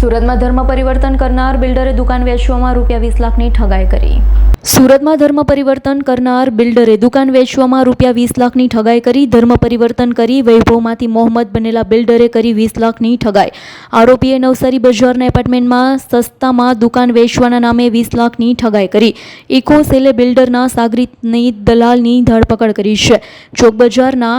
સુરતમાં ધર્મ પરિવર્તન કરનાર બિલ્ડરે દુકાન વેચવામાં રૂપિયા વીસ લાખની ઠગાઈ કરી. સુરતમાં ધર્મ પરિવર્તન કરનાર બિલ્ડરે દુકાન વેચવામાં રૂપિયા વીસ લાખની ઠગાઈ કરી. ધર્મ પરિવર્તન કરી વૈભવમાંથી મોહમ્મદ બનેલા બિલ્ડરે કરી વીસ લાખની ઠગાઈ. આરોપીએ નવસારી બજારના એપાર્ટમેન્ટમાં સસ્તામાં દુકાન વેચવાના નામે વીસ લાખની ઠગાઈ કરી. ઇકો સેલે બિલ્ડરના સાગરીતની દલાલની ધરપકડ કરી છે. ચોક બજારના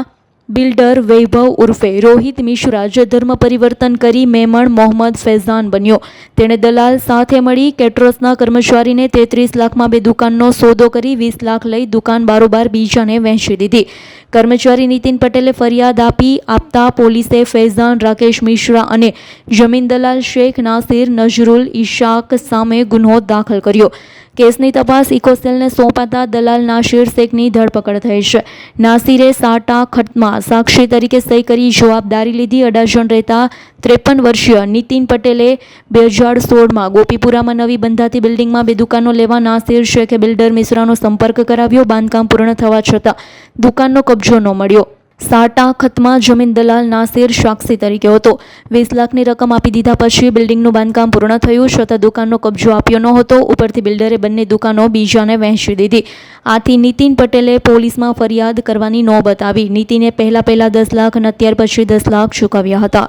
બિલ્ડર વૈભવ ઉર્ફે રોહિત મિશ્રા જે ધર્મ પરિવર્તન કરી મેમણ મોહમ્મદ ફૈઝાન બન્યો. તેણે દલાલ સાથે મળી કેટરસના કર્મચારીને તેત્રીસ લાખમાં બે દુકાનનો સોદો કરી વીસ લાખ લઈ દુકાન બારોબાર બીજાને વહેંચી દીધી. કર્મચારી નીતિન પટેલે ફરિયાદ આપી આપતા પોલીસે ફૈઝાન, રાકેશ મિશ્રા અને જમીન દલાલ શેખ નાસિર નજરુલ ઇશાક સામે ગુનો દાખલ કર્યો. કેસની તપાસ ઇકોસેલને સોંપાતા દલાલ નાસિર શેખની ધરપકડ થઈ છે. નાસિરે સાટા ખટમાં સાક્ષી તરીકે સહી કરી જવાબદારી લીધી. અડાજણ રહેતા ત્રેપન વર્ષીય નીતિન પટેલે બે હજાર સોળમાં ગોપીપુરામાં નવી બંધાતી બિલ્ડિંગમાં બે દુકાનો લેવા નાસિર શેખે બિલ્ડર મિશ્રાનો સંપર્ક કરાવ્યો. બાંધકામ પૂર્ણ થવા છતાં દુકાનનો કબજો ન મળ્યો. સાટા ખતમાં જમીન દલાલ નાસિર સાક્ષી તરીકે હતો. વીસ લાખની રકમ આપી દીધા પછી બિલ્ડિંગનું બાંધકામ પૂર્ણ થયું. છતાં દુકાનનો કબજો આપ્યો ન હતો ઉપરથી બિલ્ડરે બંને દુકાનો બીજાને વહેંચી દીધી. આથી નીતિન પટેલે પોલીસમાં ફરિયાદ કરવાની નોબત આવી નીતિને પહેલા પહેલા દસ લાખ અને અત્યાર પછી દસ લાખ ચૂકવ્યા હતા.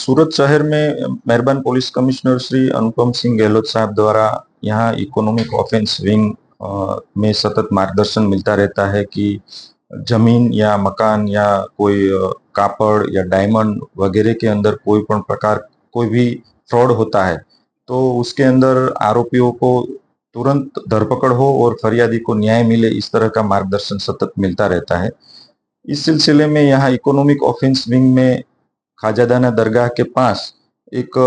સુરત શહેર મેં મહેરબાન પોલીસ કમિશનર શ્રી અનુપમ સિંહ ગેહલોત સાહેબ દ્વારા યહાં ઇકોનોમિક ઓફેન્સ વિંગ में सतत मार्गदर्शन मिलता रहता है कि ज़मीन या मकान या कोई कापड़ या डायमंड वगैरह के अंदर कोई पण प्रकार, कोई भी फ्रॉड होता है तो उसके अंदर आरोपियों को तुरंत धरपकड़ हो और फरियादी को न्याय मिले, इस तरह का मार्गदर्शन सतत मिलता रहता है। इस सिलसिले में यहाँ इकोनॉमिक ऑफेंस विंग में खाजादाना दरगाह के पास एक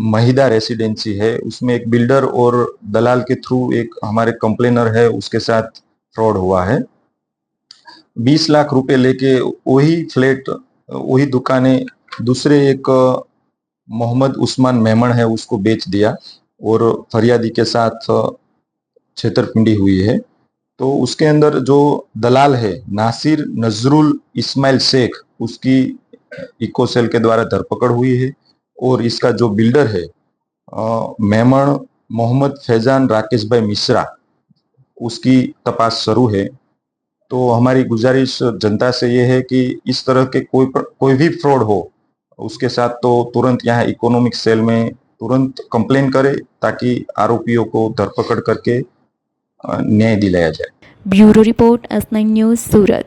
महिदा रेसिडेंसी है। उसमें एक बिल्डर और दलाल के थ्रू एक हमारे कंप्लेनर है। उसके साथ फ्रॉड हुआ है। बीस लाख रुपए लेके वही फ्लैट वही दुकानें, दूसरे एक मोहम्मद उस्मान मेमन है। उसको बेच दिया और फरियादी के साथ छेतरपिंडी हुई है। तो उसके अंदर जो दलाल है, नासिर नजरुल इस्माइल शेख, उसकी इको सेल के द्वारा धरपकड़ हुई है। और इसका जो बिल्डर है मेमण मोहम्मद फैजान राकेश भाई मिश्रा उसकी तपास शुरू है। तो हमारी गुजारिश जनता से ये है कि इस तरह के कोई पर, कोई भी फ्रॉड हो उसके साथ तो तुरंत यहाँ इकोनॉमिक सेल में तुरंत कंप्लेन करें ताकि आरोपियों को धरपकड़ करके न्याय दिलाया जाए। Bureau report S news Surat.